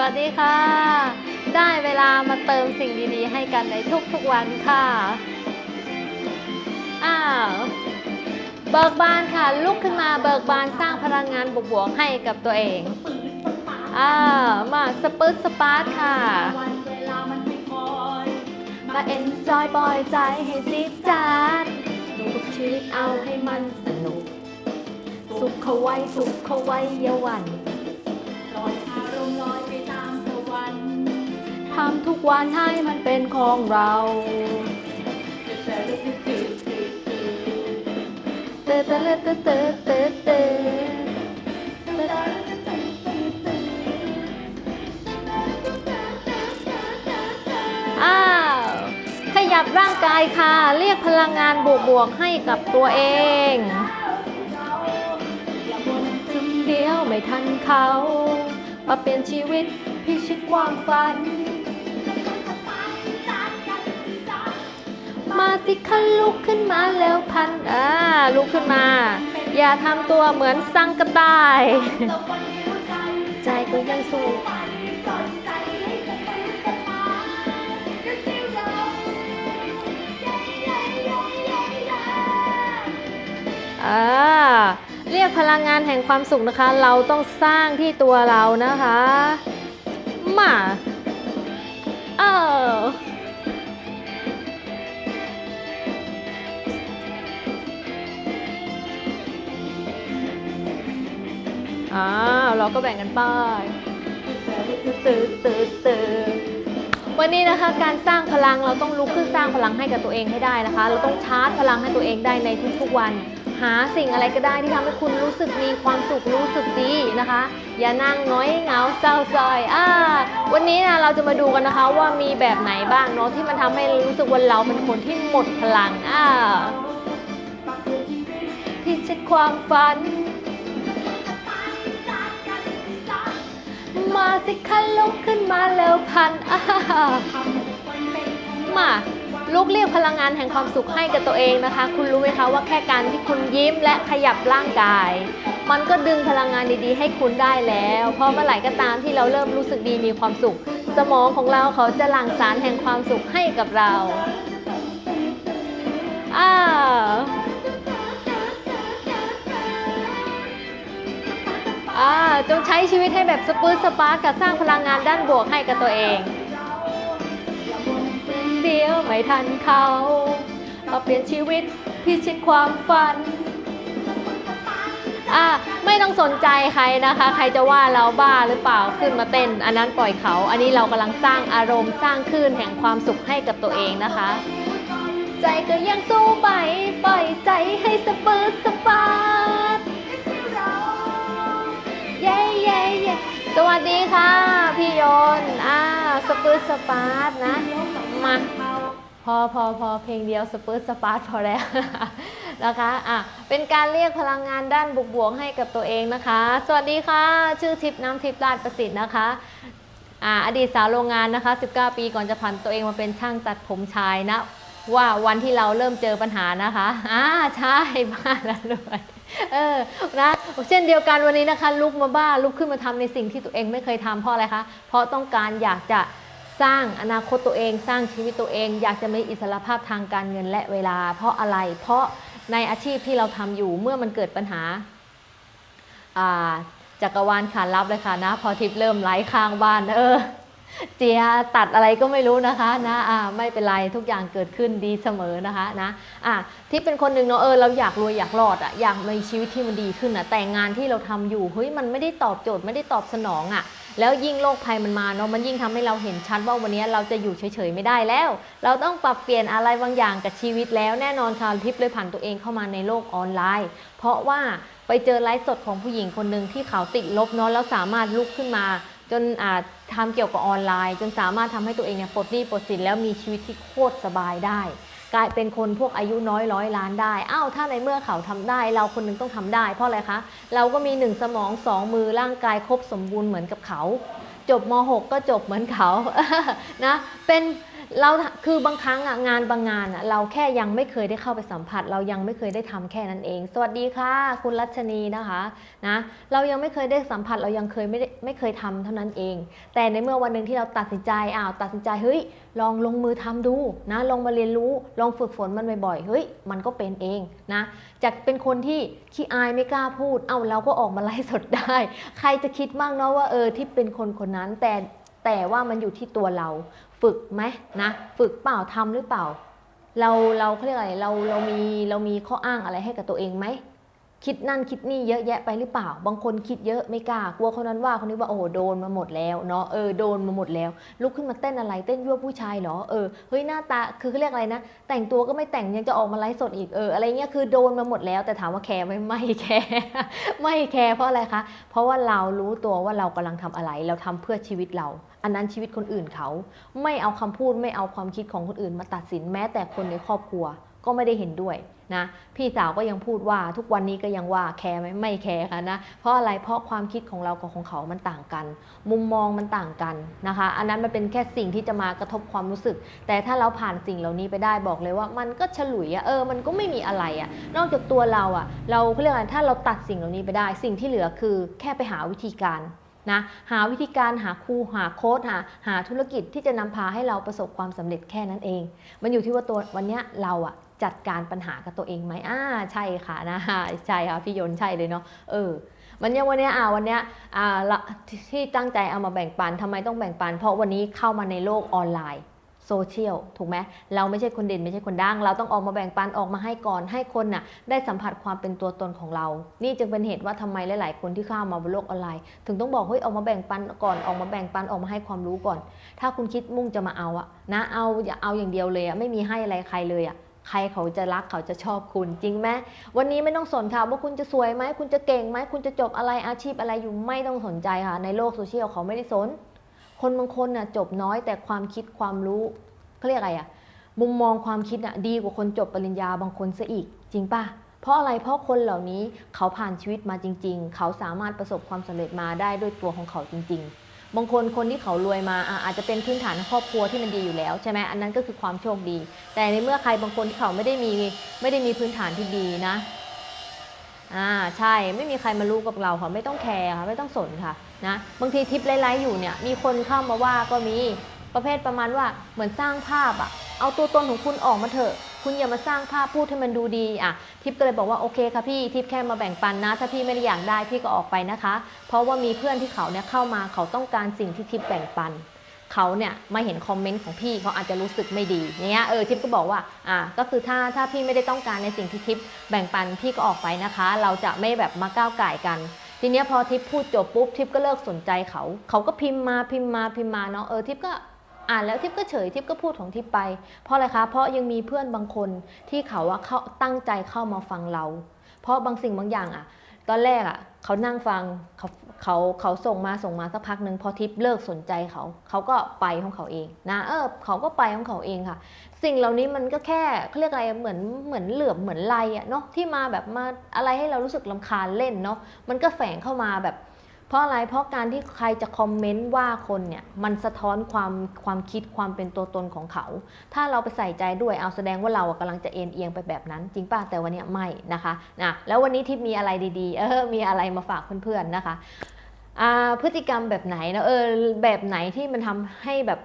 วัสดีค่ะ ได้เวลามาเติมสิ่งดีๆ ให้กันในทุกๆวันค่ะ อ้าวเบิกบานค่ะ ลุกขึ้นมาเบิกบานสร้างพลังงานบวกๆให้กับตัวเองอ้าวมาสปืดสปาร์ตค่ะวันเวลามันไม่คอยมาเอ็นจอยปล่อยใจให้ซิบจาดทุกชีวิตเอาให้มันสนุก สุขเขาไว้สุขเขาไว้เยาวันำทุกวันให้มันเป็นของเราแต่ลึกๆตื่นตื่นตื่นเตอเตอเตอเตอเตอเตออ้าว ขยับร่างกายค่ะ เรียกพลังงานบวกๆให้กับตัวเองอย่าบ่นซึมเดียวไม่ทันเขา มาเปลี่ยนชีวิตพิชิตความฝัน มาสิคะลุกขึ้นมาแล้วพันอ่าลุกขึ้นมา อย่าทำตัวเหมือนสังกระต่าย ใจก็ยังสู้อ่าเรียกพลังงานแห่งความสุขนะคะ เราต้องสร้างที่ตัวเรานะคะ เราก็แบ่งกันไปวันนี้นะคะการสร้างพลังเราต้องลุกขึ้นสร้างพลังให้กับตัวเองให้ได้นะคะ เราต้องชาร์จพลังให้ตัวเองได้ในทุกๆวัน หาสิ่งอะไรก็ได้ที่ทำให้คุณรู้สึกมีความสุขรู้สึกดีนะคะ อย่านั่งน้อยเหงาเศร้าซอยอ่าวันนี้นะเราจะมาดูกันนะคะว่ามีแบบไหนบ้างเนาะที่มันทำให้รู้สึกว่าเราเป็นคนที่หมดพลังอ่าที่เช็ดความฝัน มาสิคะลุกขึ้นมาแล้วพันอ่ามาลุกเรียกพลังงานแห่งความสุขให้กับตัวเองนะคะ คุณรู้ไหมคะว่าแค่การที่คุณยิ้มและขยับร่างกาย มันก็ดึงพลังงานดีๆ ให้คุณได้แล้ว เพราะเมื่อไหร่ก็ตามที่เราเริ่มรู้สึกดีมีความสุข สมองของเราเขาจะหลั่งสารแห่งความสุขให้กับเราอ้าว อ่าจงใช้ชีวิตให้แบบสปื้ดสปาร์กกับสร้างพลังงานด้านบวกให้กับตัวเอง เดียวไม่ทันเขามาเปลี่ยนชีวิตพิชิตความฝันอะไม่ต้องสนใจใครนะคะ ใครจะว่าเราบ้าหรือเปล่าขึ้นมาเต้น อันนั้นปล่อยเขา อันนี้เรากำลังสร้างอารมณ์สร้างคลื่นแห่งความสุขให้กับตัวเองนะคะ ใจก็ยังสู้ไปปล่อยใจให้สปืดสปาร์ วัสดีค่ะ พี่ยนต์อ่าสปืดสปาร์ตนะ มาพอพอพอเพลงเดียวสปืดสปาร์ตพอแล้วนะคะอะเป็นการเรียกพลังงานด้านบวกๆให้กับตัวเองนะคะ สวัสดีค่ะ ชื่อทิพย์น้ำทิพย์ราชประสิทธิ์นะคะอ่าอดีตสาวโรงงานนะคะ 19 ปีก่อนจะผันตัวเองมาเป็นช่างตัดผมชายนะ ว่าวันที่เราเริ่มเจอปัญหานะคะอ่าใช่บ้าแล้วด้วยเออนะเช่นเดียวกันวันนี้นะคะ ลุกมาบ้าลุกขึ้นมาทำในสิ่งที่ตัวเองไม่เคยทำเพราะอะไรคะเพราะต้องการอยากจะสร้างอนาคตตัวเอง สร้างชีวิตตัวเอง อยากจะมีอิสรภาพทางการเงินและเวลา เพราะอะไร เพราะในอาชีพที่เราทำอยู่เมื่อมันเกิดปัญหาอ่าจักรวาลขานรับเลยค่ะนะ พอทิพย์เริ่มไหล่ข้างบ้านเออ เจียตัดอะไรก็ไม่รู้นะคะนะอ่าไม่เป็นไรทุกอย่างเกิดขึ้นดีเสมอนะคะนะอ่าที่เป็นคนหนึ่งเนาะเออเราอยากรวยอยากรอดอะอยากมีชีวิตที่มันดีขึ้นอะแต่งานที่เราทำอยู่เฮ้ยมันไม่ได้ตอบโจทย์ไม่ได้ตอบสนองอะแล้วยิ่งโรคภัยมันมาเนาะมันยิ่งทำให้เราเห็นชัดว่าวันนี้เราจะอยู่เฉยๆไม่ได้แล้ว เราต้องปรับเปลี่ยนอะไรบางอย่างกับชีวิตแล้วแน่นอนค่ะทิพย์เลยผ่านตัวเองเข้ามาในโลกออนไลน์ เพราะว่าไปเจอไลฟ์สดของผู้หญิงคนหนึ่งที่เขาติดลบเนาะแล้วสามารถลุกขึ้นมา จนอาจทำเกี่ยวกับออนไลน์ จนสามารถทำให้ตัวเองเนี่ยปลดหนี้ปลดสินแล้วมีชีวิตที่โคตรสบายได้ กลายเป็นคนพวกอายุน้อยร้อยล้านได้อ้าวถ้าในเมื่อเขาทำได้ เราคนหนึงต้องทำได้ เพราะอะไรคะ เราก็มีหนึ่งสมองสองมือร่างกายครบสมบูรณ์เหมือนกับเขา จบม .6 ก็จบเหมือนเขานะเป็น เราคือบางครั้งอะงานบางงานอะเราแค่ยังไม่เคยได้เข้าไปสัมผัส เรายังไม่เคยได้ทำแค่นั้นเอง สวัสดีค่ะ คุณรัชนีนะคะนะเรายังไม่เคยได้สัมผัส เรายังเคยไม่ได้ไม่เคยทำเท่านั้นเอง แต่ในเมื่อวันหนึ่งที่เราตัดสินใจอ้าวตัดสินใจเฮ้ยลองลงมือทำดูนะลองมาเรียนรู้ลองฝึกฝนมันบ่อยๆเฮ้ยมันก็เป็นเองนะจากเป็นคนที่ขี้อายไม่กล้าพูด เอ้าเราก็ออกมาไลฟ์สดได้ ใครจะคิดบ้างเนาะว่าเออที่เป็นคนคนนั้นแต่แต่ว่ามันอยู่ที่ตัวเรา ฝึกไหมนะ ฝึกเปล่าทำหรือเปล่า เราเราเขาเรียกอะไรเราเรามีเรามีข้ออ้างอะไรให้กับตัวเองไหม คิดนั่นคิดนี่เยอะแยะไปหรือเปล่า บางคนคิดเยอะไม่กล้ากลัวคนนั้นว่าคนนี้ว่าโอ้โหโดนมาหมดแล้วเนาะเออโดนมาหมดแล้ว ลุกขึ้นมาเต้นอะไรเต้นยั่วผู้ชายเหรอเออเฮ้ยหน้าตาคือเขาเรียกอะไรนะ แต่งตัวก็ไม่แต่งยังจะออกมาไลฟ์สดอีกเอออะไรเงี้ยคือโดนมาหมดแล้ว แต่ถามว่าแคร์ไหมไม่แคร์ไม่แคร์เพราะอะไรคะเพราะว่าเรารู้ตัวว่าเรากำลังทำอะไร เราทำเพื่อชีวิตเรา อันนั้นชีวิตคนอื่นเขา ไม่เอาคำพูดไม่เอาความคิดของคนอื่นมาตัดสินแม้แต่คนในครอบครัว ก็ไม่ได้เห็นด้วยนะพี่สาวก็ยังพูดว่าทุกวันนี้ก็ยังว่าแคร์ไหมไม่แคร์ค่ะนะเพราะอะไรเพราะความคิดของเรากับของเขามันต่างกัน มุมมองมันต่างกันนะคะ อันนั้นมันเป็นแค่สิ่งที่จะมากระทบความรู้สึก แต่ถ้าเราผ่านสิ่งเหล่านี้ไปได้บอกเลยว่า มันก็ฉลุยอะเออมันก็ไม่มีอะไรอะนอกจากตัวเราอะเราเขาเรียกอะไรถ้าเราตัดสิ่งเหล่านี้ไปได้ สิ่งที่เหลือคือแค่ไปหาวิธีการนะหาวิธีการหาครูหาโค้ดหาหาธุรกิจที่จะนำพาให้เราประสบความสำเร็จแค่นั้นเอง มันอยู่ที่ว่าตัววันนี้เราอะ จัดการปัญหากับตัวเองไหมอ่าใช่ค่ะนะใช่ค่ะพี่ยนใช่เลยเนาะเออวันเนี้วันนี้อ่าวันนี้อ่าละที่ตั้งใจเอามาแบ่งปันทำไมต้องแบ่งปัน เพราะวันนี้เข้ามาในโลกออนไลน์โซเชียลถูกไหมเราไม่ใช่คนเด่นไม่ใช่คนดัง เราต้องออกมาแบ่งปันออกมาให้ก่อนให้คนน่ะได้สัมผัสความเป็นตัวตนของเรา นี่จึงเป็นเหตุว่าทำไมหลาย ๆ คนที่เข้ามาบนโลกออนไลน์ ถึงต้องบอกเฮ้ยออกมาแบ่งปันก่อนออกมาแบ่งปันออกมาให้ความรู้ก่อน ถ้าคุณคิดมุ่งจะมาเอาอะนะเอาอย่าเอาอย่างเดียวเลยอะไม่มีให้อะไรใครเลยอะ ใครเขาจะรักเขาจะชอบคุณจริงไหมวันนี้ไม่ต้องสนค่ะว่าคุณจะสวยไหมคุณจะเก่งไหมคุณจะจบอะไรอาชีพอะไรอยู่ไม่ต้องสนใจค่ะ ในโลกโซเชียลเขาไม่ได้สน คนบางคนน่ะจบน้อยแต่ความคิดความรู้เขาเรียกอะไรอะมุมมองความคิดอะดีกว่าคนจบปริญญาบางคนซะอีก จริงป่ะเพราะอะไรเพราะคนเหล่านี้เขาผ่านชีวิตมาจริง ๆ เขาสามารถประสบความสำเร็จมาได้ด้วยตัวของเขาจริง ๆ บางคนคนที่เขารวยมาอาจจะเป็นพื้นฐานครอบครัวที่มันดีอยู่แล้วใช่ไหมอันนั้นก็คือความโชคดี แต่ในเมื่อใครบางคนที่เขาไม่ได้มีไม่ได้มีพื้นฐานที่ดีนะอ่าใช่ไม่มีใครมารู้กับเราค่ะไม่ต้องแคร์ค่ะไม่ต้องสนค่ะนะบางทีทิปไลฟ์อยู่เนี่ยมีคนเข้ามาว่าก็มีประเภทประมาณว่าเหมือนสร้างภาพอะเอาตัวตนของคุณออกมาเถอะ คุณอย่ามาสร้างภาพพูดให้มันดูดีอะทิปก็เลยบอกว่าโอเคค่ะพี่ทิปแค่มาแบ่งปันนะ ถ้าพี่ไม่ได้อยากได้พี่ก็ออกไปนะคะ เพราะว่ามีเพื่อนที่เขาเนี่ยเข้ามาเขาต้องการสิ่งที่ทิปแบ่งปันเขาเนี่ยมาเห็นคอมเมนต์ของพี่เขาอาจจะรู้สึกไม่ดีเงี้ยเออทิปก็บอกว่าอ่าก็คือถ้าถ้าพี่ไม่ได้ต้องการในสิ่งที่ทิปแบ่งปันพี่ก็ออกไปนะคะ เราจะไม่แบบมาก้าวไก่กัน ทีเนี้ยพอทิปพูดจบปุ๊บทิปก็เลิกสนใจเขา เขาก็พิมพ์มาพิมพ์มาพิมพ์มาเนาะเออทิปก็ อ่านแล้วทิปก็เฉยทิปก็พูดของทิปไป เพราะอะไรคะ เพราะยังมีเพื่อนบางคนที่เขาว่าเขาตั้งใจเข้ามาฟังเรา เพราะบางสิ่งบางอย่างอะตอนแรกอะเขานั่งฟังเขาเขาเขาส่งมาส่งมาสักพักหนึ่งพอทิปเลิกสนใจเขาเขาก็ไปของเขาเองนะเออเขาก็ไปของเขาเองค่ะ สิ่งเหล่านี้มันก็แค่เขาเรียกอะไรเหมือนเหมือนเหลือบเหมือนไลอะเนาะที่มาแบบมาอะไรให้เรารู้สึกลำคาญเล่นเนาะมันก็แฝงเข้ามาแบบ เพราะอะไร เพราะการที่ใครจะคอมเมนต์ว่าคนเนี่ยมันสะท้อนความความคิดความเป็นตัวตนของเขา ถ้าเราไปใส่ใจด้วยเอาแสดงว่าเราอะกำลังจะเอ็นเอียงไปแบบนั้น จริงป่ะแต่วันนี้ไม่นะคะนะแล้ววันนี้ทิพย์มีอะไรดีๆเออมีอะไรมาฝากเพื่อนๆนะคะอ่าพฤติกรรมแบบไหนนะเออแบบไหนที่มันทำให้แบบ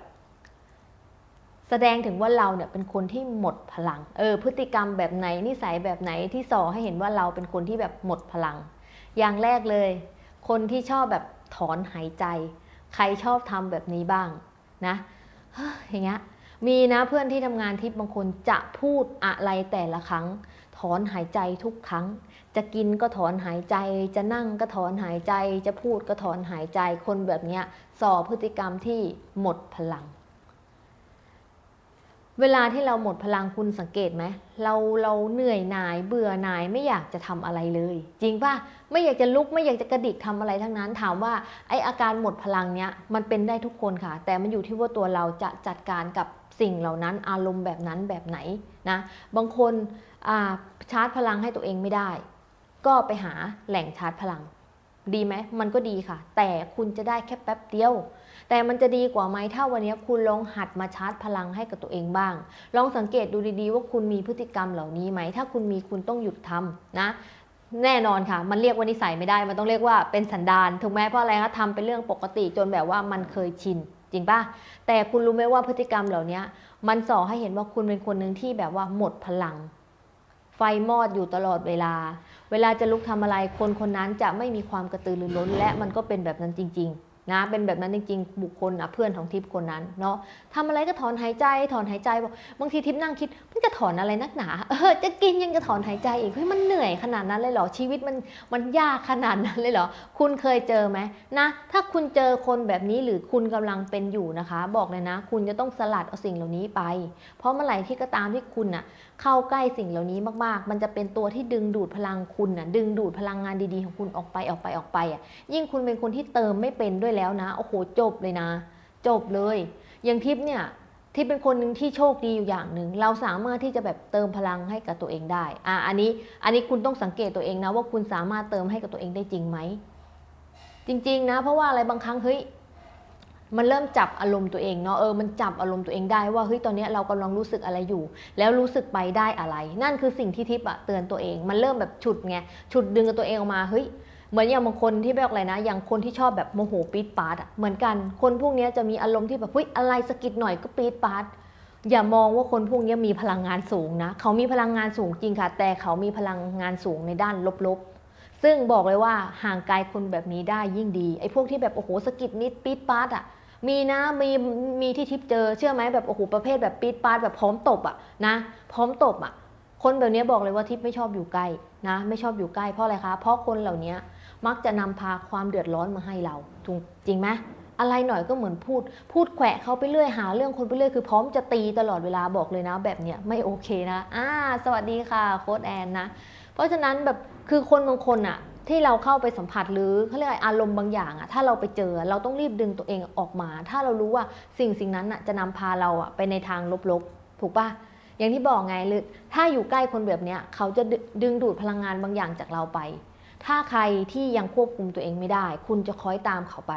แสดงถึงว่าเราเนี่ยเป็นคนที่หมดพลัง เออ พฤติกรรมแบบไหนนิสัยแบบไหนที่ส่อให้เห็นว่าเราเป็นคนที่แบบหมดพลัง อย่างแรกเลย คนที่ชอบแบบถอนหายใจ ใครชอบทำแบบนี้บ้างนะอย่างเงี้ยมีนะเพื่อนที่ทำงานทิพย์บางคนจะพูดอะไรแต่ละครั้ง ถอนหายใจทุกครั้ง จะกินก็ถอนหายใจ จะนั่งก็ถอนหายใจ จะพูดก็ถอนหายใจ คนแบบเนี้ยส่อพฤติกรรมที่หมดพลัง เวลาที่เราหมดพลังคุณสังเกตไหมเราเราเหนื่อยหน่ายเบื่อหน่ายไม่อยากจะทำอะไรเลย จริงป่ะไม่อยากจะลุกไม่อยากจะกระดิกทำอะไรทั้งนั้น ถามว่าไออาการหมดพลังเนี้ยมันเป็นได้ทุกคนค่ะ แต่มันอยู่ที่ว่าตัวเราจะจัดการกับสิ่งเหล่านั้นอารมณ์แบบนั้นแบบไหนนะบางคนอ่าชาร์จพลังให้ตัวเองไม่ได้ ก็ไปหาแหล่งชาร์จพลัง ดีไหมมันก็ดีค่ะ แต่คุณจะได้แค่แป๊บเดียว แต่มันจะดีกว่าไหมถ้าวันนี้คุณลองหัดมาชาร์จพลังให้กับตัวเองบ้าง ลองสังเกตดูดีๆ ว่าคุณมีพฤติกรรมเหล่านี้ไหม ถ้าคุณมีคุณต้องหยุดทำนะแน่นอนค่ะ มันเรียกว่านิสัยไม่ได้ มันต้องเรียกว่าเป็นสันดาน ถูกไหมเพราะอะไรคะทำเป็นเรื่องปกติจนแบบว่ามันเคยชิน จริงป่ะ แต่คุณรู้ไหมว่าพฤติกรรมเหล่านี้มันส่อให้เห็นว่าคุณเป็นคนหนึ่งที่แบบว่าหมดพลัง ไฟมอดอยู่ตลอดเวลา เวลาจะลุกทำอะไรคนคนนั้นจะไม่มีความกระตือรือร้น และมันก็เป็นแบบนั้นจริง ๆ นะเป็นแบบนั้นจริงๆบุคคลอะเพื่อนของทิพย์คนนั้นเนาะทำอะไรก็ถอนหายใจถอนหายใจบอกบางทีทิพย์นั่งคิดมันจะถอนอะไรนักหนาเออจะกินยังจะถอนหายใจอีกเฮ้ยมันเหนื่อยขนาดนั้นเลยเหรอชีวิตมันมันยากขนาดนั้นเลยเหรอคุณเคยเจอไหมนะถ้าคุณเจอคนแบบนี้หรือคุณกำลังเป็นอยู่นะคะ บอกเลยนะ คุณจะต้องสลัดเอาสิ่งเหล่านี้ไป เพราะเมื่อไหร่ที่ก็ตามที่คุณน่ะเข้าใกล้สิ่งเหล่านี้มากๆ มันจะเป็นตัวที่ดึงดูดพลังคุณน่ะดึงดูดพลังงานดีๆของคุณออกไปออกไปออกไปอะยิ่งคุณเป็นคนที่เติมไม่เป็นด้วยแล้วนะโอ้โหจบเลยนะ จบเลย อย่างทิพย์เนี่ยทิพย์เป็นคนหนึ่งที่โชคดีอยู่อย่างหนึ่งเราสามารถที่จะแบบเติมพลังให้กับตัวเองได้อะอันนี้อันนี้คุณต้องสังเกตตัวเองนะว่าคุณสามารถเติมให้กับตัวเองได้จริงไหมจริง ๆ นะ เพราะว่าอะไรบางครั้งเฮ้ย มันเริ่มจับอารมณ์ตัวเองเนาะเออมันจับอารมณ์ตัวเองได้ว่าเฮ้ยตอนนี้เรากำลังรู้สึกอะไรอยู่ แล้วรู้สึกไปได้อะไร นั่นคือสิ่งที่ทิพอะเตือนตัวเอง มันเริ่มแบบฉุดไงฉุดดึงตัวเองออกมาเฮ้ยเหมือนอย่างบางคนที่แบบอะไรนะ อย่างคนที่ชอบแบบโมโหปี๊ดปาดอะเหมือนกันคนพวกนี้จะมีอารมณ์ที่แบบเฮ้ยอะไรสะกิดหน่อยก็ปี๊ดปาดอย่ามองว่าคนพวกนี้มีพลังงานสูงนะ เขามีพลังงานสูงจริงค่ะ แต่เขามีพลังงานสูงในด้านลบๆ ซึ่งบอกเลยว่าห่างไกลคนแบบนี้ได้ยิ่งดีไอ้พวกที่แบบโอ้โหสะกิดนิดปี๊ดปาดอะมีนะมีมีที่ทิปเจอเชื่อไหมแบบโอ้โหประเภทแบบปี๊ดปาดแบบพร้อมตบอะนะ พร้อมตบอะคนแบบนี้บอกเลยว่าทิปไม่ชอบอยู่ใกล้นะ ไม่ชอบอยู่ใกล้เพราะอะไรคะ เพราะคนเหล่านี้มักจะนำพาความเดือดร้อนมาให้เราถูกจริงไหมอะไรหน่อยก็เหมือนพูด พูดแขวะเขาไปเรื่อยหาเรื่องคนไปเรื่อยคือพร้อมจะตีตลอดเวลาบอกเลยนะ แบบเนี้ยไม่โอเคนะอ่าสวัสดีค่ะโค้ดแอนนะ เพราะฉะนั้นแบบ คือคนบางคนอะที่เราเข้าไปสัมผัสหรือเขาเรียกอารมณ์บางอย่างอะถ้าเราไปเจอเราต้องรีบดึงตัวเองออกมา ถ้าเรารู้ว่าสิ่งสิ่งนั้นอะจะนำพาเราอะไปในทางลบๆ ถูกปะอย่างที่บอกไงหรือถ้าอยู่ใกล้คนแบบเนี้ยเขาจะดึงดูดพลังงานบางอย่างจากเราไป ถ้าใครที่ยังควบคุมตัวเองไม่ได้ คุณจะคอยตามเขาไป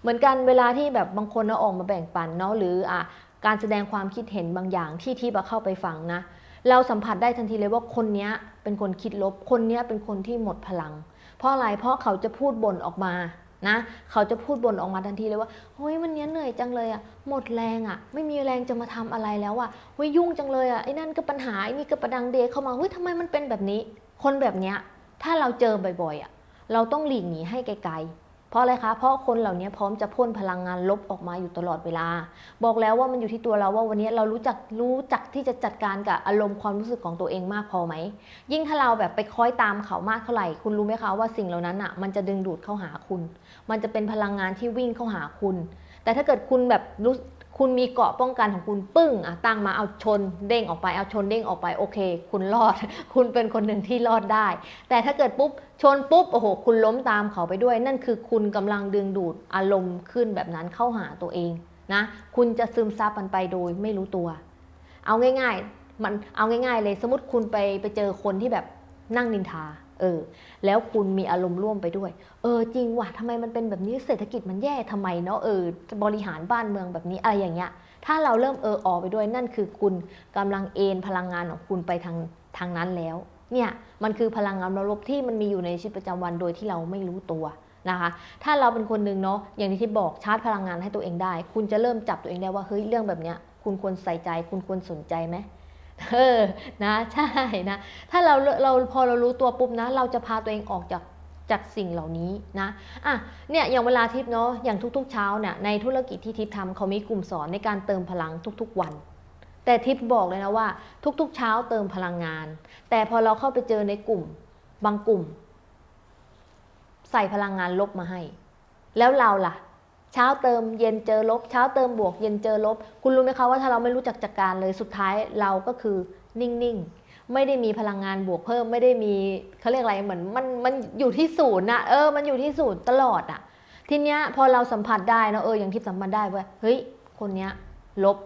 เหมือนกันเวลาที่แบบบางคนเราออกมาแบ่งปันเนาะหรืออะการแสดงความคิดเห็นบางอย่างที่ที่เข้าไปฟังนะ เราสัมผัสได้ทันทีเลยว่าคนนี้เป็นคนคิดลบ คนนี้เป็นคนที่หมดพลัง เพราะอะไร เพราะเขาจะพูดบ่นออกมานะ เขาจะพูดบ่นออกมาทันทีเลยว่าเฮ้ยวันนี้เหนื่อยจังเลยอะหมดแรงอะไม่มีแรงจะมาทำอะไรแล้วอะเฮ้ยยุ่งจังเลยอะไอ้นั่นก็ปัญหาไอ้นี่ก็ประดังเดเข้ามาเฮ้ยทำไมมันเป็นแบบนี้ คนแบบเนี้ยถ้าเราเจอบ่อยๆอะเราต้องหลีกหนีให้ไกลๆ เพราะอะไรคะ เพราะคนเหล่านี้พร้อมจะพ่นพลังงานลบออกมาอยู่ตลอดเวลา บอกแล้วว่ามันอยู่ที่ตัวเราว่าวันนี้เรารู้จักรู้จักที่จะจัดการกับอารมณ์ความรู้สึกของตัวเองมากพอไหม ยิ่งถ้าเราแบบไปคอยตามเขามากเท่าไหร่ คุณรู้ไหมคะว่าสิ่งเหล่านั้นอะมันจะดึงดูดเข้าหาคุณ มันจะเป็นพลังงานที่วิ่งเข้าหาคุณ แต่ถ้าเกิดคุณแบบรู้ คุณมีเกาะป้องกันของคุณปึ้งอะตั้งมาเอาชนเด้งออกไปเอาชนเด้งออกไปโอเค คุณรอด คุณเป็นคนหนึ่งที่รอดได้ แต่ถ้าเกิดปุ๊บชนปุ๊บโอ้โหคุณล้มตามเขาไปด้วย นั่นคือคุณกำลังดึงดูดอารมณ์ขึ้นแบบนั้นเข้าหาตัวเองนะคุณจะซึมซับมันไปโดยไม่รู้ตัว เอาง่ายๆมันเอาง่าย ๆ เลยสมมติคุณไปไปเจอคนที่แบบนั่งนินทา เออ แล้วคุณมีอารมณ์ร่วมไปด้วย เออ จริงว่ะทำไมมันเป็นแบบนี้เศรษฐกิจมันแย่ทำไมเนาะเออบริหารบ้านเมืองแบบนี้อะไรอย่างเงี้ย ถ้าเราเริ่มเออออกไปด้วยนั่นคือคุณกำลังเอนพลังงานของคุณไปทางทางนั้นแล้ว เนี่ยมันคือพลังงานลบที่มันมีอยู่ในชีวิตประจำวันโดยที่เราไม่รู้ตัวนะคะ ถ้าเราเป็นคนหนึ่งเนาะอย่างที่บอกชาร์จพลังงานให้ตัวเองได้ คุณจะเริ่มจับตัวเองได้ว่าเฮ้ยเรื่องแบบเนี้ยคุณควรใส่ใจ คุณควรสนใจไหม เออนะใช่นะ ถ้าเราเราพอเรารู้ตัวปุ๊บนะ เราจะพาตัวเองออกจากจากสิ่งเหล่านี้นะอะเนี่ยอย่างเวลาทิปเนาะอย่างทุกๆเช้าเนี่ยในธุรกิจที่ทิปทำเขามีกลุ่มสอนในการเติมพลังทุกๆวัน แต่ทิปบอกเลยนะว่า ทุกๆเช้าเติมพลังงาน แต่พอเราเข้าไปเจอในกลุ่มบางกลุ่ม ใส่พลังงานลบมาให้ แล้วเราล่ะ เช้าเติมเย็นเจอลบ เช้าเติมบวกเย็นเจอลบ คุณรู้ไหมคะว่าถ้าเราไม่รู้จักจัดการเลยสุดท้ายเราก็คือนิ่งๆ ไม่ได้มีพลังงานบวกเพิ่ม ไม่ได้มีเขาเรียกอะไรเหมือนมันมันอยู่ที่ศูนย์นะเออมันอยู่ที่ศูนย์ตลอดอะทีเนี้ยพอเราสัมผัสได้นะเอออย่างที่สัมผัสได้ว่าเฮ้ยคนเนี้ยลบ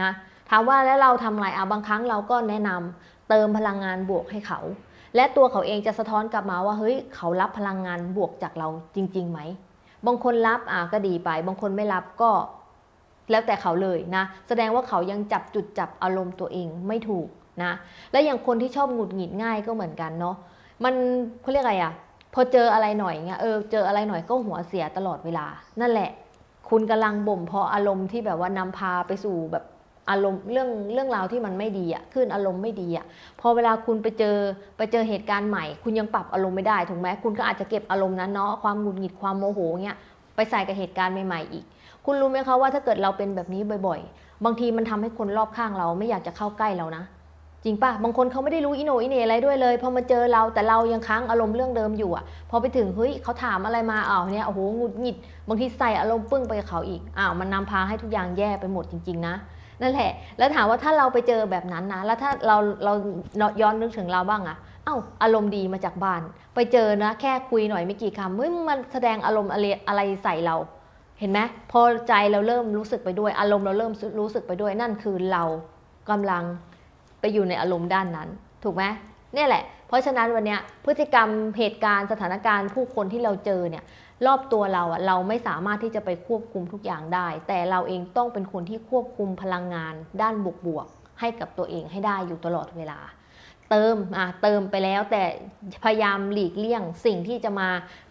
นะถามว่าแล้วเราทำอะไรอะบางครั้งเราก็แนะนำเติมพลังงานบวกให้เขา และตัวเขาเองจะสะท้อนกลับมาว่าเฮ้ยเขารับพลังงานบวกจากเราจริงๆไหม บางคนรับอะก็ดีไป บางคนไม่รับก็แล้วแต่เขาเลยนะ แสดงว่าเขายังจับจุดจับอารมณ์ตัวเองไม่ถูกนะ และอย่างคนที่ชอบหงุดหงิดง่ายก็เหมือนกันเนาะ มันเขาเรียกอะไรอะพอเจออะไรหน่อยเงี้ย เออ เจออะไรหน่อยก็หัวเสียตลอดเวลา นั่นแหละ คุณกำลังบ่มเพาะอารมณ์ที่แบบว่านำพาไปสู่แบบ อารมณ์เรื่องเรื่องราวที่มันไม่ดีอะขึ้นอารมณ์ไม่ดีอะพอเวลาคุณไปเจอไปเจอเหตุการณ์ใหม่ คุณยังปรับอารมณ์ไม่ได้ถูกไหมคุณก็อาจจะเก็บอารมณ์นั้นเนาะความหงุดหงิดความโมโหเงี้ยไปใส่กับเหตุการณ์ใหม่ๆอีก คุณรู้ไหมคะว่าถ้าเกิดเราเป็นแบบนี้บ่อย ๆ บางทีมันทำให้คนรอบข้างเราไม่อยากจะเข้าใกล้เรานะ จริงปะบางคนเขาไม่ได้รู้อิโนอิเนอะไรด้วยเลยพอมาเจอเราแต่เรายังค้างอารมณ์เรื่องเดิมอยู่อะพอไปถึงเฮ้ยเขาถามอะไรมาอ้าวเนี่ยโอ้โหหงุดหงิด บางทีใส่อารมณ์ปึ้งไปกับเขาอีกอ้าวมันนำพาให้ทุกอย่างแย่ไปหมดจริง ๆ นะ นั่นแหละ แล้วถามว่าถ้าเราไปเจอแบบนั้นนะ แล้วถ้าเราเราย้อนนึกถึงเราบ้างอะเอ้าอารมณ์ดีมาจากบ้าน ไปเจอนะ แค่คุยหน่อยไม่กี่คำเฮ้ยมันแสดงอารมณ์อะไรอะไรใส่เราเห็นไหมพอใจเราเริ่มรู้สึกไปด้วย อารมณ์เราเริ่มรู้สึกไปด้วยนั่นคือเรากำลังไปอยู่ในอารมณ์ด้านนั้น ถูกไหมเนี่ยแหละ เพราะฉะนั้นวันนี้พฤติกรรมเหตุการณ์สถานการณ์ผู้คนที่เราเจอเนี่ยรอบตัวเราอะเราไม่สามารถที่จะไปควบคุมทุกอย่างได้ แต่เราเองต้องเป็นคนที่ควบคุมพลังงาน ด้านบวกๆให้กับตัวเองให้ได้อยู่ตลอดเวลา เติมอะเติมไปแล้วแต่พยายามหลีกเลี่ยงสิ่งที่จะมา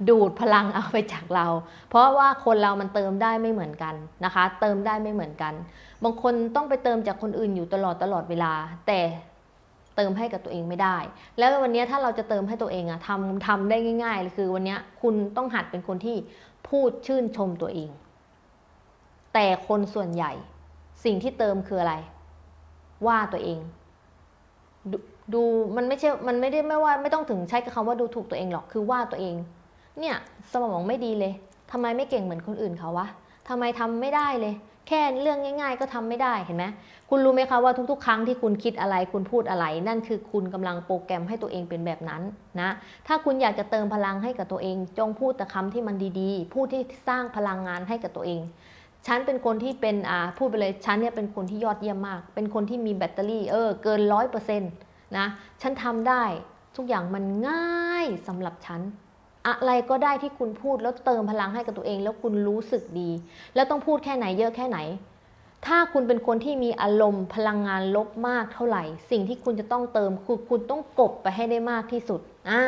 ดูดพลังเอาไปจากเรา เพราะว่าคนเรามันเติมได้ไม่เหมือนกันนะคะ เติมได้ไม่เหมือนกัน บางคนต้องไปเติมจากคนอื่นอยู่ตลอดตลอดเวลา แต่ เติมให้กับตัวเองไม่ได้ แล้ววันนี้ถ้าเราจะเติมให้ตัวเองอะทำทำได้ง่ายๆเลยคือวันนี้คุณต้องหัดเป็นคนที่พูดชื่นชมตัวเอง แต่คนส่วนใหญ่ สิ่งที่เติมคืออะไร ว่าตัวเองดูดูมันไม่ใช่ มันไม่ได้ไม่ว่าไม่ต้องถึงใช้คำว่าดูถูกตัวเองหรอกคือว่าตัวเอง เนี่ยสมองไม่ดีเลยทำไมไม่เก่งเหมือนคนอื่นเขาวะทำไมทำไม่ได้เลย แค่เรื่องง่าย ๆ ก็ทำไม่ได้เห็นไหมคุณรู้ไหมคะว่าทุกๆ ครั้งที่คุณคิดอะไร คุณพูดอะไร นั่นคือคุณกำลังโปรแกรมให้ตัวเองเป็นแบบนั้นนะถ้าคุณอยากจะเติมพลังให้กับตัวเอง จงพูดแต่คำที่มันดีๆ พูดที่สร้างพลังงานให้กับตัวเองฉันเป็นคนที่เป็นอ่าพูดไปเลยฉันเนี่ยเป็นคนที่ยอดเยี่ยมมาก เป็นคนที่มีแบตเตอรี่เออเกินร้อยเปอร์เซ็นต์นะฉันทำได้ทุกอย่างมันง่ายสำหรับฉัน อะไรก็ได้ที่คุณพูดแล้วเติมพลังให้กับตัวเอง แล้วคุณรู้สึกดี แล้วต้องพูดแค่ไหนเยอะแค่ไหน ถ้าคุณเป็นคนที่มีอารมณ์พลังงานลบมากเท่าไหร่ สิ่งที่คุณจะต้องเติมคือคุณต้องกบไปให้ได้มากที่สุดอ่า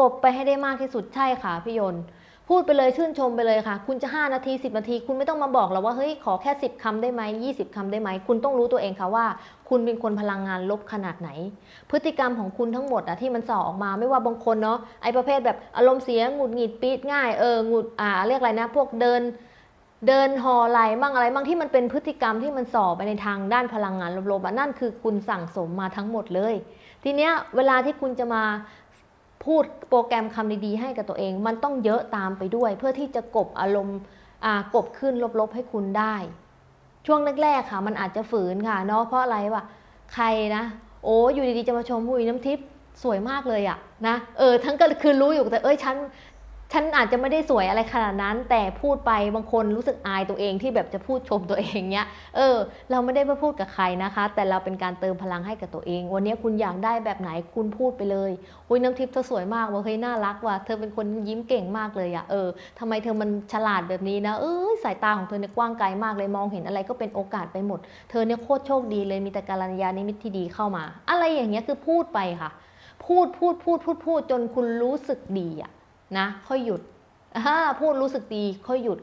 กบไปให้ได้มากที่สุดใช่ค่ะพี่ยนต์ พูดไปเลยชื่นชมไปเลยค่ะ คุณจะ 5 นาที 10 นาที คุณไม่ต้องมาบอกเราว่าเฮ้ยขอแค่ 10คำได้ไหม20คำได้ไหม คุณต้องรู้ตัวเองค่ะว่า คุณเป็นคนพลังงานลบขนาดไหน พฤติกรรมของคุณทั้งหมดอะที่มันส่อออกมาไม่ว่าบางคนเนาะไอ้ประเภทแบบอารมณ์เสียหงุดหงิดปี๊ดง่ายเออหงุดอ่าเรียกอะไรนะ พวกเดินเดินหอไหลบ้างอะไรบ้างที่มันเป็นพฤติกรรมที่มันส่อไปในทางด้านพลังงานลบๆนั่นคือคุณสั่งสมมาทั้งหมดเลย ทีเนี้ยเวลาที่คุณจะมา พูดโปรแกรมคำดีๆให้กับตัวเอง มันต้องเยอะตามไปด้วย เพื่อที่จะกบอารมณ์กบขึ้นลบๆให้คุณได้ ช่วงแรกๆค่ะ มันอาจจะฝืนค่ะเนาะเพราะอะไรวะใครนะ โอ้อยู่ดีๆจะมาชมหุยน้ำทิพย์สวยมากเลยอะนะเออทั้งก็คือรู้อยู่แต่เอ้ยฉัน ฉันอาจจะไม่ได้สวยอะไรขนาดนั้น แต่พูดไปบางคนรู้สึกอายตัวเองที่แบบจะพูดชมตัวเองเนี้ย เออ เราไม่ได้มาพูดกับใครนะคะ แต่เราเป็นการเติมพลังให้กับตัวเอง วันนี้คุณอยากได้แบบไหนคุณพูดไปเลยอุ้ยน้ำทิพย์เธอสวยมากว่ะเฮ้ยน่ารักว่ะเธอเป็นคนยิ้มเก่งมากเลยอะเออทำไมเธอมันฉลาดแบบนี้นะ เออสายตาของเธอเนี่ยกว้างไกลมากเลยมองเห็นอะไรก็เป็นโอกาสไปหมด เธอเนี่ยโคตรโชคดีเลยมีแต่การัญญานิมิตที่ดีเข้ามา อะไรอย่างเงี้ยคือพูดไปค่ะ พูดพูดพูดพูดพูดจนคุณรู้สึกดีอะ นะค่อยหยุดพูดรู้สึกดีค่อยหยุด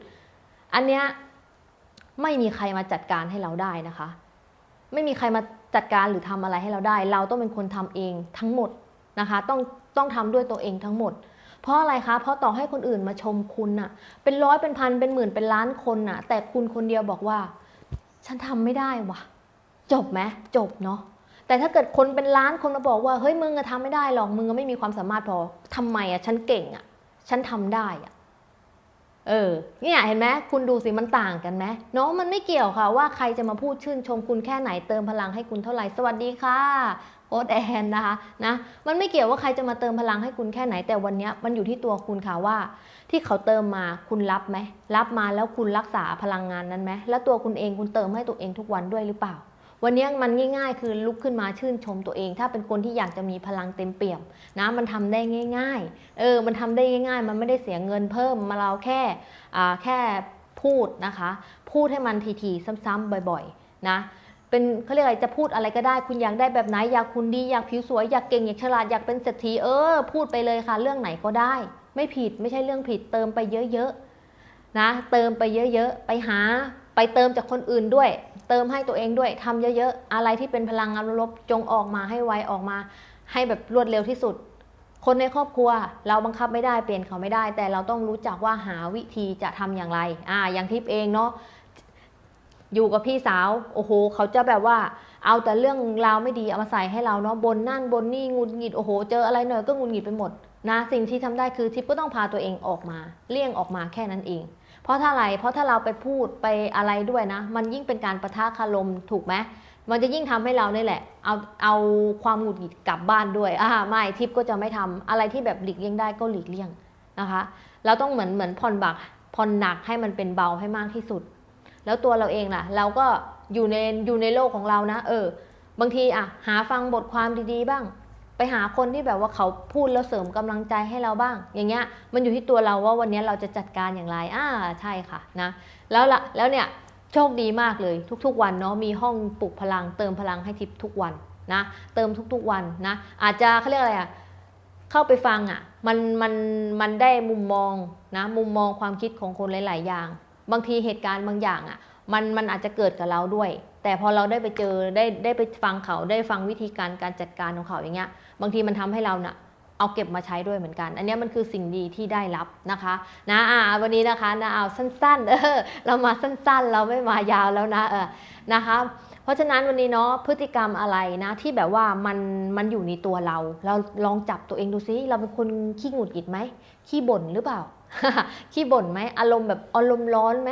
อันเนี้ยไม่มีใครมาจัดการให้เราได้นะคะ ไม่มีใครมาจัดการหรือทำอะไรให้เราได้ เราต้องเป็นคนทำเองทั้งหมดนะคะ ต้องต้องทำด้วยตัวเองทั้งหมด เพราะอะไรคะ เพราะต่อให้คนอื่นมาชมคุณน่ะ เป็นร้อยเป็นพันเป็นหมื่นเป็นล้านคนน่ะ แต่คุณคนเดียวบอกว่า ฉันทำไม่ได้วะจบไหมจบเนาะแต่ถ้าเกิดคนเป็นล้านคนมาบอกว่าเฮ้ยมึงอะทำไม่ได้หรอกมึงอะไม่มีความสามารถพอทำไมอะฉันเก่งอะ ฉันทำได้อะเออ เนี่ยเห็นไหมคุณดูสิมันต่างกันไหมเนาะมันไม่เกี่ยวค่ะ ว่าใครจะมาพูดชื่นชมคุณแค่ไหนเติมพลังให้คุณเท่าไหร่ สวัสดีค่ะโอ๊ตแอนนะคะนะมันไม่เกี่ยวว่าใครจะมาเติมพลังให้คุณแค่ไหนแต่วันนี้มันอยู่ที่ตัวคุณค่ะว่า ที่เขาเติมมาคุณรับไหมรับมาแล้วคุณรักษาพลังงานนั้นไหมแล้วตัวคุณเองคุณเติมให้ตัวเองทุกวันด้วยหรือเปล่า วันนี้มันง่าย ๆ คือลุกขึ้นมาชื่นชมตัวเอง ถ้าเป็นคนที่อยากจะมีพลังเต็มเปี่ยมนะมันทำได้ง่าย ๆ เออ มันทำได้ง่าย ๆ มันไม่ได้เสียเงินเพิ่มมาเราแค่อ่าแค่พูดนะคะ พูดให้มันทีๆซ้ำๆบ่อยๆ นะเป็นเขาเรียกอะไรจะพูดอะไรก็ได้คุณอยากได้แบบไหนอยากคุณดีอยากผิวสวยอยากเก่งอยากฉลาดอยากเป็นเศรษฐีเออ พูดไปเลยค่ะ เรื่องไหนก็ได้ ไม่ผิดไม่ใช่เรื่องผิดเติมไปเยอะๆนะ เติมไปเยอะๆไปหา ไปเติมจากคนอื่นด้วย เติมให้ตัวเองด้วยทำเยอะๆ อะไรที่เป็นพลังงานลบจงออกมาให้ไวออกมา ให้แบบรวดเร็วที่สุด คนในครอบครัวเราบังคับไม่ได้เปลี่ยนเขาไม่ได้ แต่เราต้องรู้จักว่าหาวิธีจะทำอย่างไร อ่า อย่างทิพย์เองเนาะอยู่กับพี่สาว โอ้โห เขาจะแบบว่า เอาแต่เรื่องราวไม่ดีเอามาใส่ให้เราเนาะบนนั่นบนนี่งุนหงิดโอ้โห เจออะไรหน่อยก็งุนหงิดไปหมดนะสิ่งที่ทำได้คือทิพย์ก็ต้องพาตัวเองออกมา เลี่ยงออกมาแค่นั้นเอง เพราะถ้าอะไร เพราะถ้าเราไปพูดไปอะไรด้วยนะ มันยิ่งเป็นการประทะคารมถูกไหมมันจะยิ่งทำให้เราเนี่ยแหละ เอาเอาความหงุดหงิดกลับบ้านด้วยอ่าไม่ทิพย์ก็จะไม่ทำอะไรที่แบบหลีกเลี่ยงได้ก็หลีกเลี่ยงนะคะ เราต้องเหมือนเหมือนผ่อนบักผ่อนหนักให้มันเป็นเบาให้มากที่สุด แล้วตัวเราเองล่ะ เราก็อยู่ในอยู่ในโลกของเรานะ เออ บางทีอะหาฟังบทความดีๆ บ้าง หาคนที่แบบว่าเขาพูดแล้วเสริมกำลังใจให้เราบ้าง อย่างเงี้ยมันอยู่ที่ตัวเราว่าวันนี้เราจะจัดการอย่างไรอ่าใช่ค่ะนะแล้วละแล้วเนี่ยโชคดีมากเลยทุกๆ วันเนาะมีห้องปลุกพลัง เติมพลังให้ทิพย์ทุกวันนะ เติมทุกๆวันนะ อาจจะเขาเรียกอะไรอะเข้าไปฟังอะมันมันมันได้มุมมองนะมุมมองความคิดของคนหลาย ๆ อย่าง บางทีเหตุการณ์บางอย่างอะมันมันอาจจะเกิดกับเราด้วย แต่พอเราได้ไปเจอได้ได้ไปฟังเขาได้ฟังวิธีการการจัดการของเขาอย่างเงี้ยบางทีมันทำให้เราน่ะเอาเก็บมาใช้ด้วยเหมือนกัน อันนี้มันคือสิ่งดีที่ได้รับนะคะนะอ่าวันนี้นะคะนะเอาสั้นๆเออเรามาสั้นๆ เราไม่มายาวแล้วนะเออนะคะเพราะฉะนั้นวันนี้เนาะพฤติกรรมอะไรนะที่แบบว่ามันมันอยู่ในตัวเรา เราลองจับตัวเองดูซิเราเป็นคนขี้หงุดหงิดไหมขี้บ่นหรือเปล่าขี้บ่นไหมอารมณ์แบบอารมณ์ร้อนไหม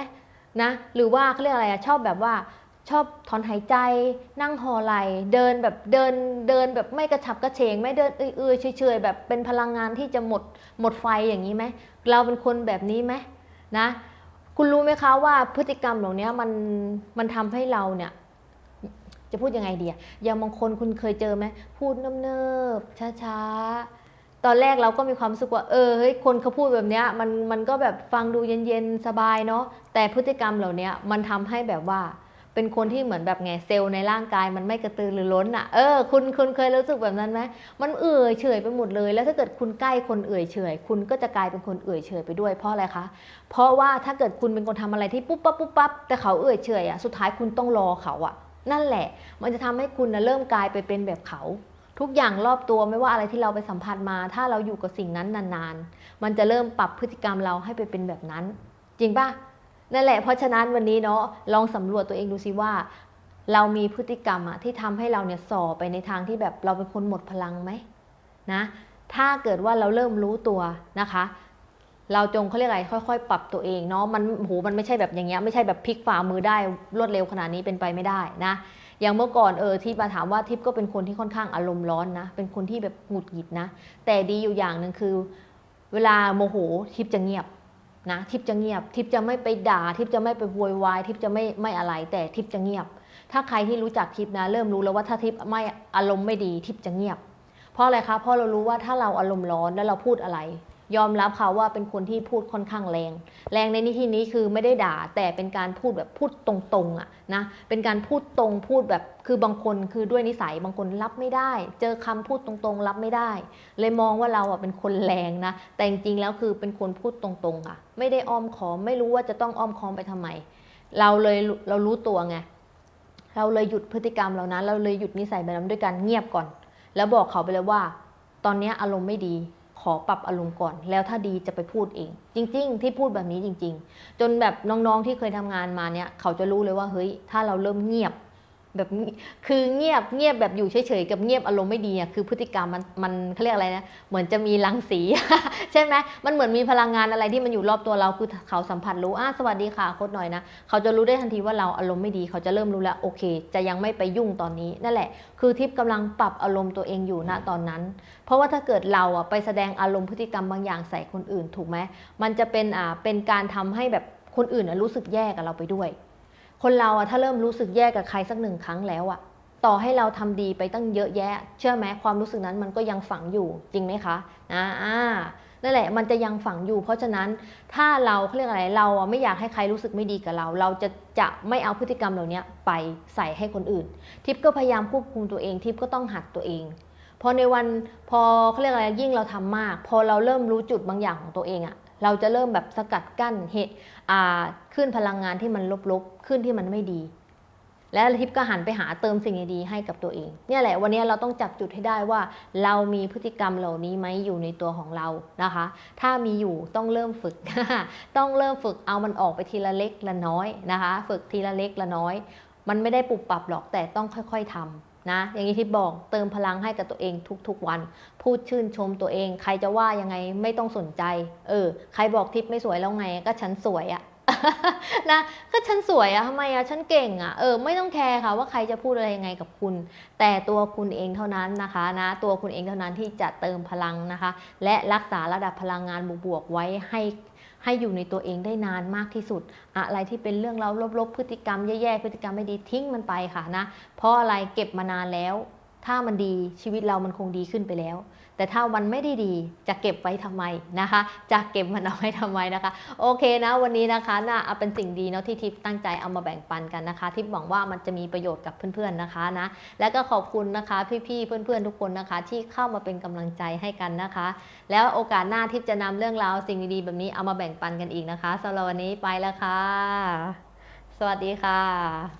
นะหรือว่าเขาเรียกอะไรอะชอบแบบว่า ชอบถอนหายใจ นั่งหอไหลเดินแบบเดินเดินแบบไม่กระฉับกระเฉง ไม่เดินเอื่อยๆเฉยๆแบบเป็นพลังงานที่จะหมดหมดไฟอย่างนี้ไหมเราเป็นคนแบบนี้ไหมนะ คุณรู้ไหมคะว่าพฤติกรรมเหล่านี้มันมันทำให้เราเนี่ยจะพูดยังไงดีอย่างบางคนคุณเคยเจอไหมพูดเนิบๆช้าๆ ตอนแรกเราก็มีความรู้สึกว่า เออเฮ้ยคนเขาพูดแบบเนี้ยมันมันก็แบบฟังดูเย็นๆสบายเนาะแต่พฤติกรรมเหล่านี้มันทำให้แบบว่า เป็นคนที่เหมือนแบบไงเซลล์ในร่างกายมันไม่กระตือรือร้นอะ่ะเออคุณคุณเคยรู้สึกแบบนั้นไหมมันเอื่อยเฉยไปหมดเลย แล้วถ้าเกิดคุณใกล้คนเอื่อยเฉยคุณก็จะกลายเป็นคนเอื่อยเฉยไปด้วยเพราะอะไรคะเพราะว่าถ้าเกิดคุณเป็นคนทำอะไรที่ปุ๊บปั๊บปุ๊บปั๊บแต่เขาเอื่อยเฉยอะ่ะสุดท้ายคุณต้องรอเขาอะ่ะ นั่นแหละ มันจะทำให้คุณนะเริ่มกลายไปเป็นแบบเขาทุกอย่างรอบตัวไม่ว่าอะไรที่เราไปสัมผัสมา ถ้าเราอยู่กับสิ่งนั้นนานๆ มันจะเริ่มปรับพฤติกรรมเราให้ไปเป็นแบบนั้น จริงป่ะ นั่นแหละเพราะฉะนั้นวันนี้เนาะลองสำรวจตัวเองดูสิว่า เรามีพฤติกรรมอะที่ทำให้เราเนี่ยส่อไปในทางที่แบบเราเป็นคนหมดพลังไหมนะถ้าเกิดว่าเราเริ่มรู้ตัวนะคะ เราจงเขาเรียกอะไรค่อยๆ ปรับตัวเองเนาะมันโหมันไม่ใช่แบบอย่างเงี้ยไม่ใช่แบบพลิกฝ่ามือได้รวดเร็วขนาดนี้เป็นไปไม่ได้นะอย่างเมื่อก่อนเออที่มาถามว่าทิพย์ก็เป็นคนที่ค่อนข้างอารมณ์ร้อนนะ เป็นคนที่แบบหงุดหงิดนะ แต่ดีอยู่อย่างหนึ่งคือ เวลาโมโหทิพย์จะเงียบ นะทิพย์จะเงียบ ทิพย์จะไม่ไปด่า ทิพย์จะไม่ไปโวยวาย ทิพย์จะไม่ไม่อะไร แต่ทิพย์จะเงียบ ถ้าใครที่รู้จักทิพย์นะ เริ่มรู้แล้วว่าถ้าทิพย์ไม่อารมณ์ไม่ดี ทิพย์จะเงียบ เพราะอะไรคะเพราะเรารู้ว่าถ้าเราอารมณ์ร้อนแล้วเราพูดอะไร ยอมรับค่ะว่าเป็นคนที่พูดค่อนข้างแรง แรงในที่นี้คือไม่ได้ด่าแต่เป็นการพูดแบบพูดตรงๆอะนะเป็นการพูดตรงพูดแบบคือบางคนคือด้วยนิสัยบางคนรับไม่ได้ เจอคำพูดตรงๆ รับไม่ได้ เลยมองว่าเราอะเป็นคนแรงนะ แต่จริงๆแล้วคือเป็นคนพูดตรงๆค่ะ ไม่ได้อ้อมค้อมไม่รู้ว่าจะต้องอ้อมค้อมไปทำไม เราเลยเรารู้ตัวไงเราเลยหยุดพฤติกรรมเรานะเราเลยหยุดนิสัยแบบนั้นด้วยการเงียบก่อน แล้วบอกเขาไปเลยว่า ตอนนี้อารมณ์ไม่ดี ขอปรับอารมณ์ก่อน แล้วถ้าดีจะไปพูดเอง จริง ๆ ที่พูดแบบนี้จริง ๆ จนแบบน้องๆที่เคยทำงานมาเนี่ย เขาจะรู้เลยว่าเฮ้ยถ้าเราเริ่มเงียบ แบบคือเงียบเงียบแบบอยู่เฉยๆกับเงียบอารมณ์ไม่ดีอะคือพฤติกรรมมันมันเขาเรียกอะไรนะเหมือนจะมีรังสี ใช่ไหมมันเหมือนมีพลังงานอะไรที่มันอยู่รอบตัวเราคือเขาสัมผัสรู้อะสวัสดีค่ะโคดหน่อยนะเขาจะรู้ได้ทันทีว่าเราอารมณ์ไม่ดี เขาจะเริ่มรู้แล้วโอเค จะยังไม่ไปยุ่งตอนนี้นั่นแหละ คือทิพย์กำลังปรับอารมณ์ตัวเองอยู่ณตอนนั้น เพราะว่าถ้าเกิดเราอะไปแสดงอารมณ์พฤติกรรมบางอย่างใส่คนอื่นถูกไหมมันจะเป็นอ่าเป็นการทำให้แบบคนอื่นอะรู้สึกแย่กับเราไปด้วย คนเราอะถ้าเริ่มรู้สึกแย่กับใครสักหนึ่งครั้งแล้วอะต่อให้เราทำดีไปตั้งเยอะแยะ เชื่อไหมความรู้สึกนั้นมันก็ยังฝังอยู่จริงไหมคะนะอ่านั่นแหละมันจะยังฝังอยู่ เพราะฉะนั้นถ้าเราเขาเรียกอะไรเราอะไม่อยากให้ใครรู้สึกไม่ดีกับเรา เราจะจะไม่เอาพฤติกรรมเหล่านี้ไปใส่ให้คนอื่น ทิปก็พยายามควบคุมตัวเอง ทิปก็ต้องหัดตัวเองพอในวันพอเขาเรียกอะไรยิ่งเราทำมาก พอเราเริ่มรู้จุดบางอย่างของตัวเองอะ เราจะเริ่มแบบสกัดกั้นเหตุขึ้นพลังงานที่มันลบๆ ขึ้นที่มันไม่ดี และทิพย์ก็หันไปหาเติมสิ่งดีๆให้กับตัวเอง เนี่ยแหละวันนี้เราต้องจับจุดให้ได้ว่า เรามีพฤติกรรมเหล่านี้ไหมอยู่ในตัวของเรานะคะ ถ้ามีอยู่ต้องเริ่มฝึก ต้องเริ่มฝึกเอามันออกไปทีละเล็กละน้อยนะคะ ฝึกทีละเล็กละน้อย มันไม่ได้ปรับปรับหรอกแต่ต้องค่อย ๆทำ นะอย่างที่ทิพบอกเติมพลังให้กับตัวเองทุกๆวัน พูดชื่นชมตัวเอง ใครจะว่ายังไงไม่ต้องสนใจ เออ ใครบอกทิพไม่สวยแล้วไง ก็ฉันสวยอะนะก็ฉันสวยอะทำไมอะฉันเก่งอะเออไม่ต้องแคร์ค่ะว่าใครจะพูดอะไรยังไงกับคุณ แต่ตัวคุณเองเท่านั้นนะคะนะ ตัวคุณเองเท่านั้นที่จะเติมพลังนะคะ และรักษาระดับพลังงานบวกๆไว้ให้ ให้อยู่ในตัวเองได้นานมากที่สุด อะไรที่เป็นเรื่องเราลบๆพฤติกรรมแย่ๆพฤติกรรมไม่ดีทิ้งมันไปค่ะนะเพราะอะไรเก็บมานานแล้ว ถ้ามันดีชีวิตเรามันคงดีขึ้นไปแล้ว แต่ถ้ามันไม่ได้ดีจะเก็บไว้ทำไมนะคะ จะเก็บมันเอาไว้ทำไมนะคะ โอเคนะวันนี้นะคะน่าเอาเป็นสิ่งดีเนาะที่ทิพตั้งใจเอามาแบ่งปันกันนะคะทิพย์หวังว่ามันจะมีประโยชน์กับเพื่อนๆนะคะนะ แล้วก็ขอบคุณนะคะพี่ๆเพื่อนๆทุกคนนะคะ ที่เข้ามาเป็นกำลังใจให้กันนะคะ แล้วโอกาสหน้าทิพย์จะนำเรื่องราวสิ่งดีๆแบบนี้เอามาแบ่งปันกันอีกนะคะสำหรับวันนี้ไปแล้วค่ะ สวัสดีค่ะ